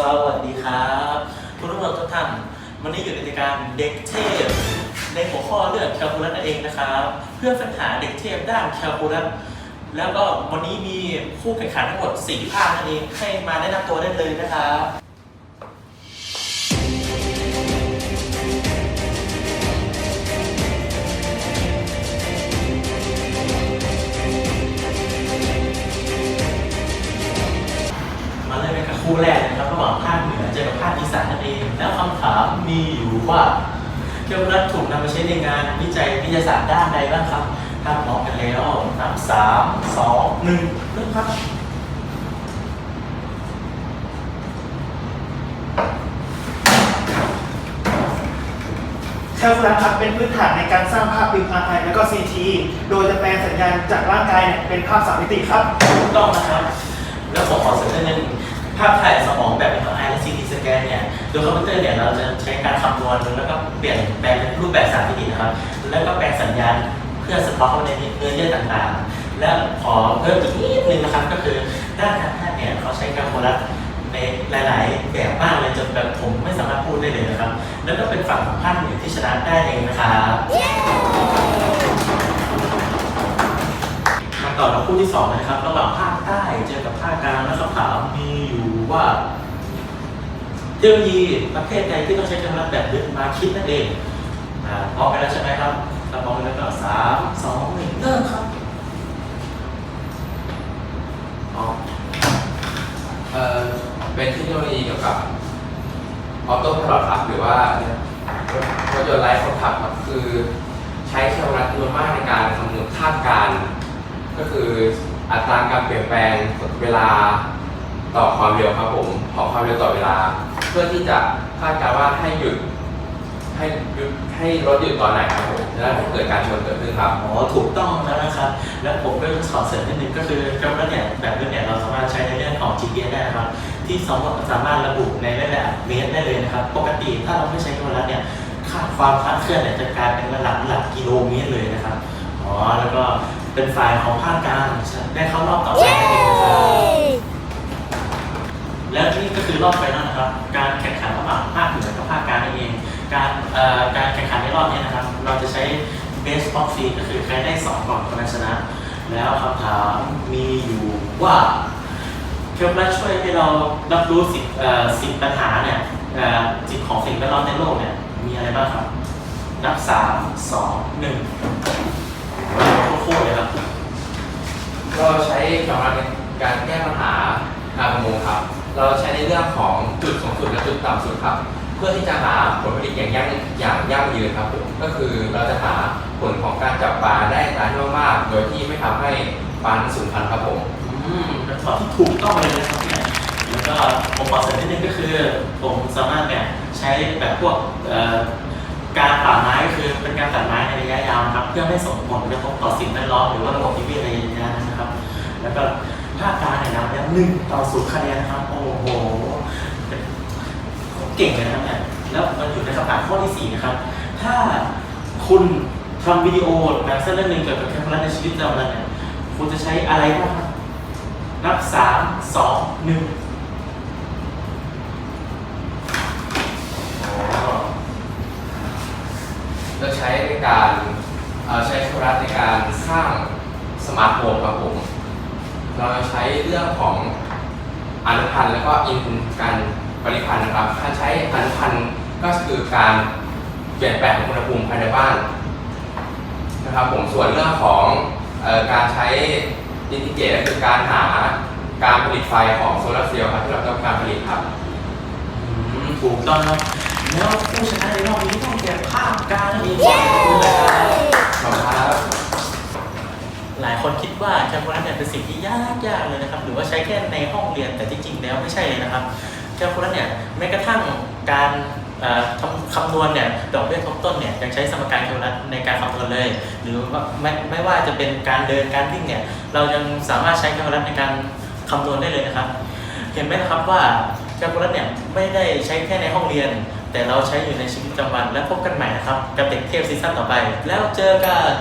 วัสดีครับคุณผู้ชมทุกท่านวันนี้อยู่ในรายการเด็กเทพในหัวข้อเรื่องแคลคูลัสนั่นเองนะครับ เพื่อค้นหาเด็กเทพด้านแคลคูลัสแล้วก็วันนี้มีผู้แข่งขันทั้งหมด4ภาคนั่นเองให้มาแนะนำตัวได้เลยนะครับมาเลยเป็นกับคู่แรกนะ หว่างภาคเหนือเจอกับภาคอีสานนั่นเอง แล้วคำถามมีอยู่ว่าเครื่องรัดถูกนำมาใช้ในงานวิจัยวิทยาศาสตร์ด้านใดบ้างครับถ้าพร้อมกันแล้วนับสามสองหนึ่งเริ่มครับแคลคูลัสครับเป็นพื้นฐานในการสร้างภาพ MRI แล้วก็ CT โดยจะแปลงสัญญาณจากร่างกายเนี่ยเป็นภาพสามมิติครับ ถูกต้องนะครับ แล้วผมขอเสริมนิดนึง ภาพถ่ายสมองแบบ MRI และ CT สแกนเนี่ย โดยคอมพิวเตอร์เนี่ยเราจะใช้การคำนวณแล้วก็เปลี่ยนแปลงเป็นรูปแบบสามมิตินะครับ แล้วก็แปลงสัญญาณเพื่อสะท้อนเข้าไปในเนื้อเยื่อต่างๆ และขอเพิ่มอีกนิดนึงนะครับก็คือด้านการแพทย์เนี่ยเขาใช้การโคลัสในหลายๆ แบบมากเลยจนแบบผมไม่สามารถพูดได้เลยนะครับ แล้วก็เป็นฝั่งของภาคเหนือที่ชนะได้เองนะครับมาต่อกับคู่ที่สองนะครับระหว่างภาคใต้เจอกับภาคกลางแล้วคำถามมีอยู่ ว่าเทคโนโลยีประเภทใดที่ต้องใช้กำลังแบบดึกมาคิดนั่นเองอ่าพร้อมกันแล้วใช่ไหมครับถ้าพร้อมกันแล้วก็สามสองหนึ่งเริ่มครับอ๋อเอ่อเป็นเทคโนโลยีเกี่ยวกับออโต้พายロครับหรือว่ารถยนต์ไร้คนขับครับคือใช้แคลคูลัสจำนวนมากในการคำนวณคาดการ ก็คืออัตราการเปลี่ยนแปลงเวลา ต่อความเร็วครับผมของความเร็วต่อเวลา เพื่อที่จะคาดการณ์ว่าให้หยุดให้หยุดให้รถหยุดตอนไหนครับผมแล้วให้เกิดการชนเกิดขึ้นครับอ๋อถูกต้องแล้วนะครับ แล้วผมก็ขอเสริมนิดนึงก็คือกำลังเนี่ยแบบนี้เนี่ยเราสามารถใช้ในเรื่องของ GPS ได้นะครับ ที่สามารถสามารถระบุในระดับเมตรได้เลยนะครับ ปกติถ้าเราไม่ใช้กำลังเนี่ยค่าความคลาดเคลื่อนเนี่ยจะกลายเป็นระดับหลักกิโลเมตรเลยนะครับอ๋อแล้วก็เป็นฝ่ายของภาคกลางได้เข้ารอบต่อไป เราจะใช้ best of three ก็คือใครได้สองก่อนคนนั้นชนะ แล้วคำถามมีอยู่ว่าเคลรัสช่วยให้เรารับรู้สิบสิบปัญหาเนี่ยสิบของสิ่งแวดล้อมในโลกเนี่ยมีอะไรบ้างครับ นับสามสองหนึ่งคู่ๆเลยครับเราใช้แคลคูลัสในการแก้ปัญหาการประมงครับ เราใช้ในเรื่องของจุดสูงสุดและจุดต่ำสุดครับ พื่อที่จะหาผลผลิตอย่างยั่งอย่างยั่งยืนครับผมก็คือเราจะหาผลของการจับปลาได้ตราที่มากๆโดยที่ไม่ทำให้ปลาสูญพันธุ์ครับผมอืมคำตอบที่ถูกต้องเลยนะครับเนี่ยแล้วก็ผมขอเสริมนิดนึงก็คือ ผมสามารถเนี่ยใช้แบบพวกการตัดไม้ก็คือเป็นการตัดไม้ในระยะยาวนะครับ เพื่อไม่ส่งผลกระทบต่อสิ่งแวดล้อมหรือว่าระบบนิเวศในระยะยาวนะครับ แล้วก็ภาคกางเนี่ยนำแล้วหนึ่งต่อศูนย์คะแนนนะครับโอ้โห เก่งเลยนะครับเนี่ยแล้วมันอยู่ในคำถามข้อที่สี่นะครับ ถ้าคุณทำวิดีโอหนังสั้นเรื่องหนึ่งเกี่ยวกับแคมป์ในชีวิตประจำวันเนี่ยคุณจะใช้อะไรบ้างครับนับสามสองหนึ่งเราใช้ในการใช้แคลคูลัสในการสร้างสมาร์ทโฟนครับผม เราใช้เรื่องของอนุพันธ์แล้วก็อินพุตการ ปริพันธ์นะครับ การใช้อนุพันธ์ก็คือการเปลี่ยนแปลงของอุณหภูมิภายในบ้านนะครับผมส่วนเรื่องของเออการใช้อินทิเกรตก็คือการหาการผลิตไฟของโซลาร์เซลล์ครับที่เราต้องการผลิตครับอืมถูกต้องครับแล้วผู้ชนะในรอบนี้ต้องแก่ภาคกลางนั่นเองขอบคุณเลยครับขอบคุณครับหลายคนคิดว่าแคลคูลัสเนี่ยเป็นสิ่งที่ยากยากเลยนะครับ หรือว่าใช้แค่ในห้องเรียนแต่จริงๆแล้วไม่ใช่เลยนะครับ แคลคูลัสเนี่ยแม้กระทั่งการเอ่อทำคำนวณเนี่ยดอกเบี้ยทบต้นเนี่ยยังใช้สมการแคลคูลัสในการคำนวณเลย หรือว่าไม่ไม่ว่าจะเป็นการเดินการวิ่งเนี่ยเรายังสามารถใช้แคลคูลัสในการคำนวณได้เลยนะครับ เห็นไหมนะครับว่าแคลคูลัสเนี่ยไม่ได้ใช้แค่ในห้องเรียน แต่เราใช้อยู่ในชีวิตประจำวันและพบกันใหม่นะครับ กับเด็กเทพซีซั่นต่อไป แล้วเจอกัน